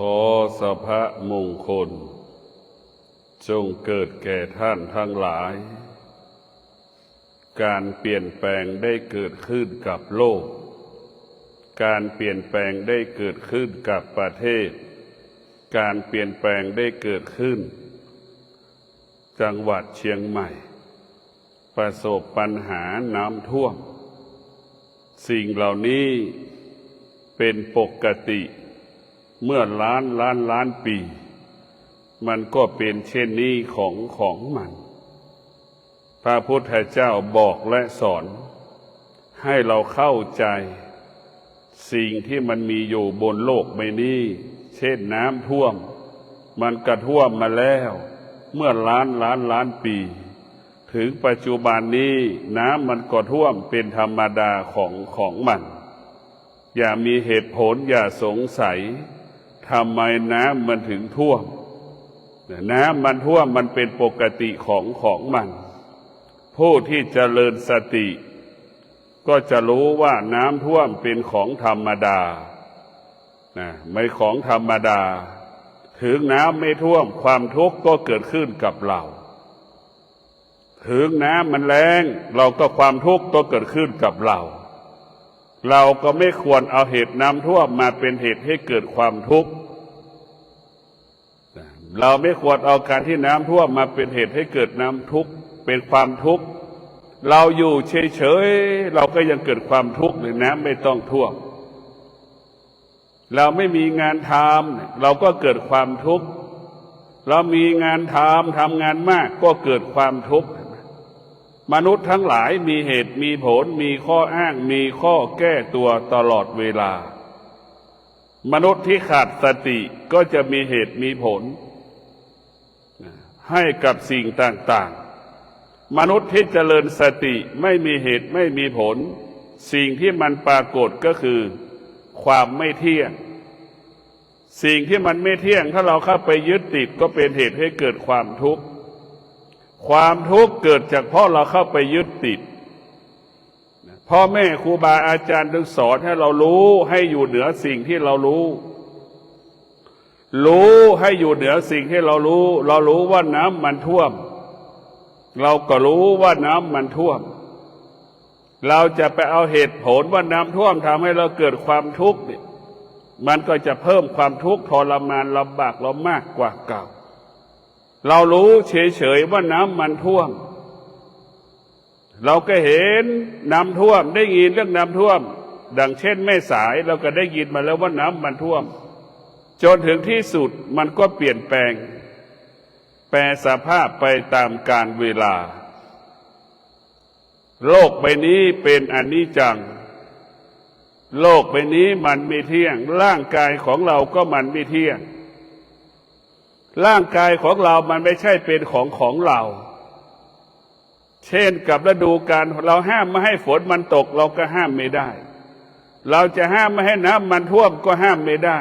ขอสภะมงคล จงเกิดแก่ท่านทั้งหลาย การเปลี่ยนแปลงได้เกิดขึ้นกับโลก การเปลี่ยนแปลงได้เกิดขึ้นกับประเทศ การเปลี่ยนแปลงได้เกิดขึ้น จังหวัดเชียงใหม่ ประสบปัญหาน้ำท่วม สิ่งเหล่านี้เป็นปกติ เมื่อล้านล้านล้านปี มันก็เป็นเช่นนี้ของของมัน พระพุทธเจ้าบอกและสอน ให้เราเข้าใจ สิ่งที่มันมีอยู่บนโลกใบนี้ เช่นน้ำท่วม มันกระท่วมมาแล้ว เมื่อล้านล้านล้านปี ถึงปัจจุบันนี้น้ำมันก็ท่วมเป็นธรรมดาของของมัน อย่ามีเหตุผลอย่าสงสัย ทำไมน้ำมันถึงท่วม น้ำมันท่วมมันเป็นปกติของของมัน ผู้ที่เจริญสติ ก็จะรู้ว่าน้ำท่วมเป็นของธรรมดานะไม่ของธรรมดา ถึงน้ำไม่ท่วมความทุกข์ก็เกิดขึ้นกับเรา ถึงน้ำมันแรงเราก็ความทุกข์ก็เกิดขึ้นกับเรา เราก็ไม่ควรเอาเหตุน้ำท่วมมาเป็นเหตุให้เกิดความทุกข์ เราไม่ควรเอาการที่น้ำท่วมมาเป็นเหตุให้เกิดน้ำทุกข์เป็นความทุกข์ เราอยู่เฉยๆเราก็ยังเกิดความทุกข์เลยน้ำไม่ต้องท่วม เราไม่มีงานทำเราก็เกิดความทุกข์ เรามีงานทำทำงานมากก็เกิดความทุกข์ มนุษย์ทั้งหลายมีเหตุมีผล มีข้ออ้าง มีข้อแก้ตัวตลอดเวลา มนุษย์ที่ขาดสติก็จะมีเหตุมีผล ให้กับสิ่งต่างๆ มนุษย์ที่เจริญสติไม่มีเหตุไม่มีผล สิ่งที่มันปรากฏก็คือ ความไม่เที่ยง สิ่งที่มันไม่เที่ยงถ้าเราเข้าไปยึดติดก็เป็นเหตุให้เกิดความทุกข์ ความทุกข์เกิดจากเพราะเราเข้าไปยึดติดพ่อแม่ครูบาอาจารย์ถึงสอนให้เรารู้ให้อยู่เหนือสิ่งที่เรารู้ รู้ให้อยู่เหนือสิ่งที่เรารู้ เรารู้ว่าน้ำมันท่วม เราก็รู้ว่าน้ำมันท่วม เราจะไปเอาเหตุผลว่าน้ำท่วมทำให้เราเกิดความทุกข์มันก็จะเพิ่มความทุกข์ทรมานลำบากเรามากกว่าเก่า เรารู้เฉยๆว่าน้ำมันท่วม เราก็เห็นน้ำท่วม ได้ยินเรื่องน้ำท่วม ดังเช่นแม่สายเราก็ได้ยินมาแล้วว่าน้ำมันท่วม จนถึงที่สุดมันก็เปลี่ยนแปลง แปรสภาพไปตามกาลเวลา โลกใบนี้เป็นอนิจจัง โลกใบนี้มันไม่เที่ยง ร่างกายของเราก็มันไม่เที่ยง ร่างกายของเรามันไม่ใช่เป็นของของเรา เช่นกับฤดูกาลเราห้ามไม่ให้ฝนมันตก เราก็ห้ามไม่ได้ เราจะห้ามไม่ให้น้ำมันท่วมก็ห้ามไม่ได้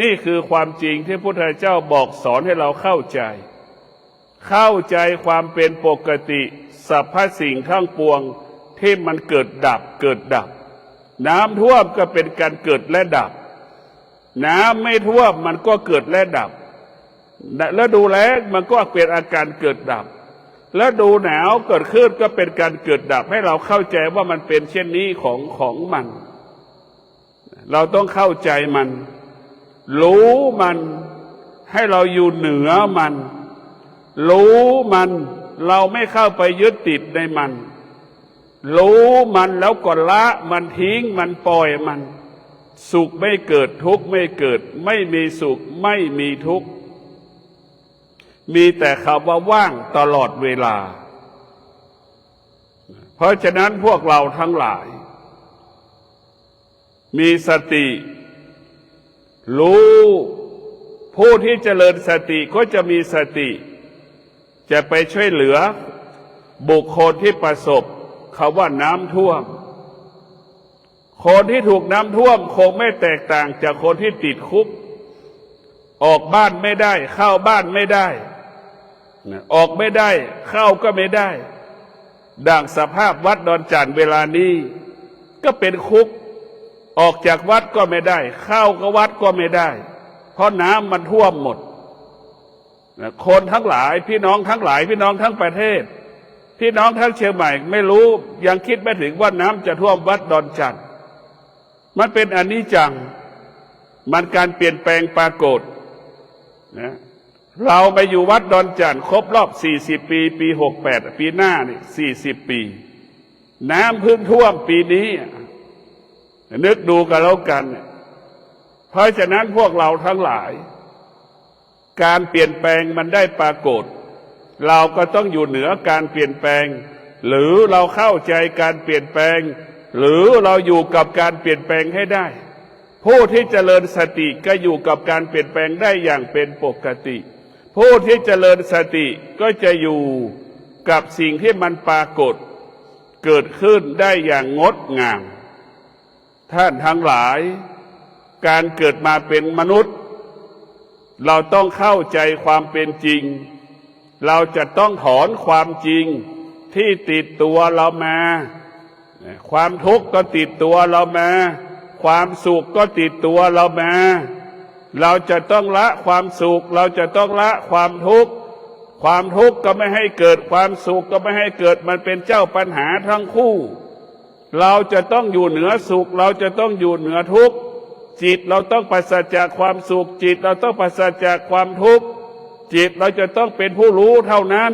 นี่คือความจริงที่พระพุทธเจ้าบอกสอนให้เราเข้าใจ เข้าใจความเป็นปกติสรรพสิ่งทั้งปวงที่มันเกิดดับเกิดดับ น้ำท่วมก็เป็นการเกิดและดับ น้ำไม่ท่วมมันก็เกิดและดับ แล้วดูแล้งมันก็เป็นอาการเกิดดับ แล้วดูหนาวเกิดขึ้นก็เป็นการเกิดดับให้เราเข้าใจว่ามันเป็นเช่นนี้ของของมัน เราต้องเข้าใจมัน รู้มันให้เราอยู่เหนือมัน รู้มันเราไม่เข้าไปยึดติดในมัน รู้มันแล้วก็ละมันทิ้งมันปล่อยมัน สุขไม่เกิดทุกข์ไม่เกิด ไม่มีสุขไม่มีทุกข์ มีแต่คำว่าว่างตลอดเวลา เพราะฉะนั้นพวกเราทั้งหลาย มีสติ รู้ผู้ที่เจริญสติก็จะมีสติ จะไปช่วยเหลือ บุคคลที่ประสบคาว่าน้ำท่วม คนที่ถูกน้ำท่วมคงไม่แตกต่างจากคนที่ติดคุก ออกบ้านไม่ได้ เข้าบ้านไม่ได้ ออกไม่ได้ เข้าก็ไม่ได้ดังสภาพวัดดอนจันทร์เวลานี้ ก็เป็นคุก ออกจากวัดก็ไม่ได้ เข้าก็วัดก็ไม่ได้ เพราะน้ำมันท่วมหมดนะคนทั้งหลายพี่น้องทั้งหลาย พี่น้องทั้งประเทศ พี่น้องทั้งเชียงใหม่ ไม่รู้ยังคิดไม่ถึงว่าน้ำจะท่วมวัดดอนจันทร์มันเป็นอนนิจจัง มันการเปลี่ยนแปลงปรากฏนะ เราไปอยู่วัดดอนจันทร์ครบรอบ 40 ปี ปี 68 ปีหน้านี่40 ปี น้ำพึ่งท่วมปีนี้ นึกดูกันแล้วกัน เพราะฉะนั้นพวกเราทั้งหลาย การเปลี่ยนแปลงมันได้ปรากฏ เราก็ต้องอยู่เหนือการเปลี่ยนแปลง หรือเราเข้าใจการเปลี่ยนแปลง หรือเราอยู่กับการเปลี่ยนแปลงให้ได้ ผู้ที่เจริญสติก็อยู่กับการเปลี่ยนแปลงได้อย่างเป็นปกติ ผู้ที่เจริญสติก็จะอยู่กับสิ่งที่มันปรากฏ เกิดขึ้นได้อย่างงดงาม ท่านทั้งหลาย การเกิดมาเป็นมนุษย์ เราต้องเข้าใจความเป็นจริง เราจะต้องถอนความจริงที่ติดตัวเรามา ความทุกข์ก็ติดตัวเรามา ความสุขก็ติดตัวเรามา เราจะต้องละความสุข เราจะต้องละความทุกข์ ความทุกข์ก็ไม่ให้เกิดความสุขก็ไม่ให้เกิดมันเป็นเจ้าปัญหาทั้งคู่ เราจะต้องอยู่เหนือสุข เราจะต้องอยู่เหนือทุกข์ จิตเราต้องปราศจากความสุข จิตเราต้องปราศจากความทุกข์ จิตเราจะต้องเป็นผู้รู้เท่านั้น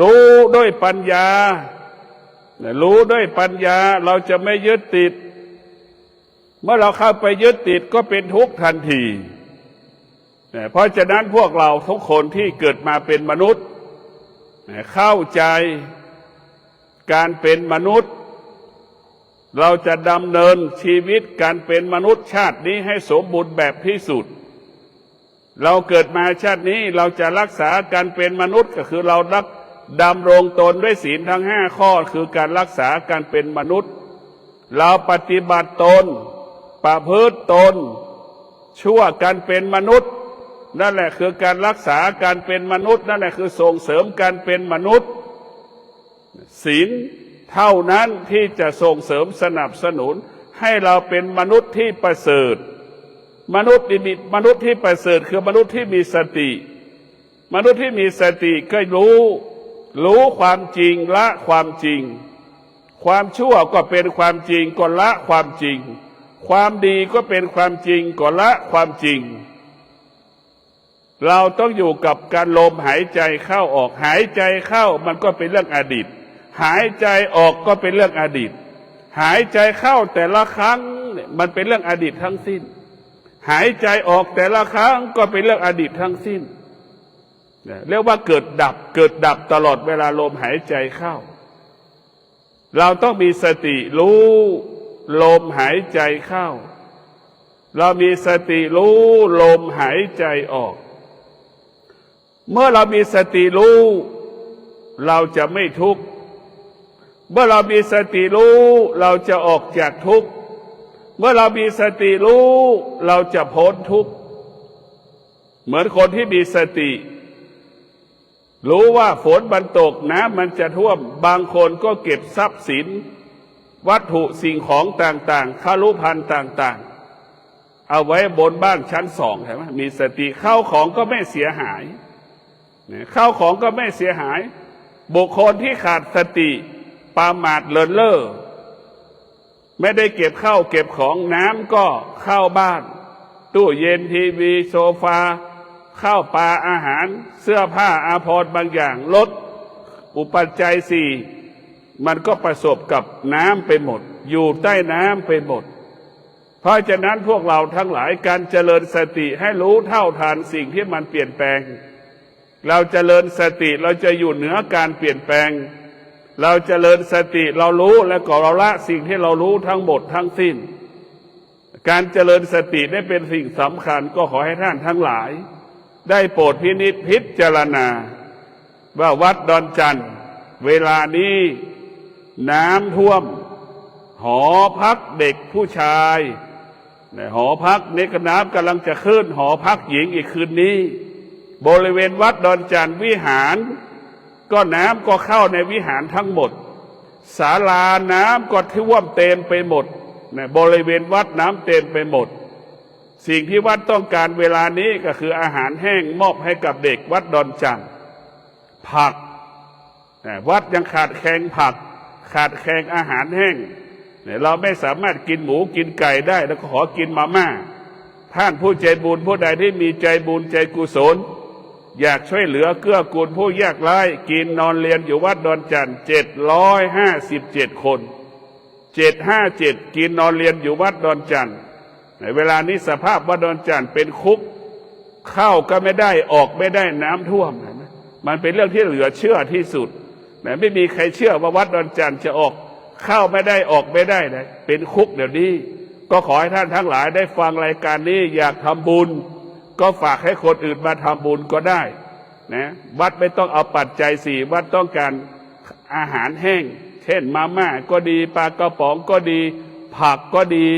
รู้ด้วยปัญญา รู้ด้วยปัญญาเราจะไม่ยึดติด เมื่อเราเข้าไปยึดติดก็เป็นทุกข์ทันที เพราะฉะนั้นพวกเราทุกคนที่เกิดมาเป็นมนุษย์ เข้าใจการเป็นมนุษย์ เราจะดำเนินชีวิตการเป็นมนุษย์ชาตินี้ให้สมบูรณ์แบบที่สุด เราเกิดมาชาตินี้เราจะรักษาการเป็นมนุษย์ก็คือเรารักดำรงตนด้วยศีลทั้งห้าข้อคือการรักษาการเป็นมนุษย์ เราปฏิบัติตน ประพฤติตน ชั่วการเป็นมนุษย์ นั่นแหละคือการรักษาการเป็นมนุษย์ นั่นแหละคือส่งเสริมการเป็นมนุษย์ศีลเท่านั้นที่จะส่งเสริมสนับสนุน ให้เราเป็นมนุษย์ที่ประเสริฐ มนุษย์มีมนุษย์ที่ประเสริฐคือมนุษย์ที่มีสติ มนุษย์ที่มีสติก็รู้ รู้ความจริงละความจริง ความชั่วก็เป็นความจริงก็ละความจริง ความดีก็เป็นความจริงก็ละความจริง เราต้องอยู่กับการลมหายใจเข้าออก หายใจเข้ามันก็เป็นเรื่องอดีต หายใจออกก็เป็นเรื่องอดีต หายใจเข้าแต่ละครั้งมันเป็นเรื่องอดีตทั้งสิ้น หายใจออกแต่ละครั้งก็เป็นเรื่องอดีตทั้งสิ้นเรียกว่าเกิดดับเกิดดับตลอดเวลาลมหายใจเข้า เราต้องมีสติรู้ ลมหายใจเข้า เรามีสติรู้ลมหายใจออก เมื่อเรามีสติรู้ เราจะไม่ทุกข์ เมื่อเรามีสติรู้ เราจะออกจากทุกข์ เมื่อเรามีสติรู้ เราจะพ้นทุกข์ เหมือนคนที่มีสติรู้ว่าฝนมันตกน้ำมันจะท่วม บางคนก็เก็บทรัพย์สิน วัตถุสิ่งของต่างๆคารุพันธ์ต่าง ๆ เอาไว้บนบ้านชั้นสองใช่ไหมมีสติเข้าของก็ไม่เสียหายเข้าของก็ไม่เสียหาย บุคคลที่ขาดสติปามาดเลินเล่อไม่ได้เก็บเข้าเก็บของน้ำก็เข้าบ้าน ตู้เย็นทีวีโซฟาข้าวปลาอาหารเสื้อผ้าอาภรณ์บางอย่างลดอุปัจจัยสี่ มันก็ประสบกับน้ำไปหมด อยู่ใต้น้ำไปหมด เพราะฉะนั้นพวกเราทั้งหลายการเจริญสติให้รู้เท่าทานสิ่งที่มันเปลี่ยนแปลง เราจเจริญสติเราจะอยู่เหนือการเปลี่ยนแปลง เราจเจริญสติเรารู้และก็เราละสิ่งที่เรารู้ทั้งหมดทั้งสิ้น การเจริญสติได้เป็นสิ่งสำคัญก็ขอให้ท่านทั้งหลาย ได้โปรดพินิจพิจารณา ว่าวัดดอนจันทร์เวลานี้ น้ำท่วม หอพักเด็กผู้ชายหอพักเนกน้ำกำลังจะขึ้น หอพักหญิงอีกคืนนี้ บริเวณวัดดอนจันทร์วิหาร ก็น้ำก็เข้าในวิหารทั้งหมดศาลาน้ำก็ท่วมเต็มไปหมดบริเวณวัดน้ำเต็มไปหมด สิ่งที่วัดต้องการเวลานี้ก็คืออาหารแห้งมอบให้กับเด็กวัดดอนจันทร์ผักนะวัดยังขาดแคลนผัก ขาดแคลนอาหารแห้งเราไม่สามารถกินหมูกินไก่ได้ แล้วก็ขอกินมาม่า ท่านผู้ใจบุญผู้ใดที่มีใจบุญใจกุศล อยากช่วยเหลือเกื้อกูลผู้ยากไร้กินนอนเรียนอยู่วัดดอนจันทร์เจ็ดร้อยห้าสิบเจ็ดคนเจ็ดห้าเจ็ดกินนอนเรียนอยู่วัดดอนจันทร์ในเวลานี้สภาพวัดดอนจันทร์เป็นคุกเข้าก็ไม่ได้ออกไม่ได้น้ำท่วมนไหมมันเป็นเรื่องที่เหลือเชื่อที่สุด แต่ไม่มีใครเชื่อว่าวัดดอนจันทร์จะออกเข้าไม่ได้ออกไม่ได้นะเป็นคุกเดี๋ยวนี้ ก็ขอให้ท่านทั้งหลายได้ฟังรายการนี้อยากทำบุญ ก็ฝากให้คนอื่นมาทำบุญก็ได้นะวัดไม่ต้องเอาปัจจัยสี่วัดต้องการอาหารแห้ง เช่นมาม่าก็ดีปลากระป๋องก็ดี ผักก็ดี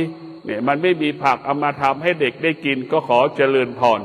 เนี่ยมันไม่มีผักเอามาทำให้เด็กได้กินก็ขอเจริญพร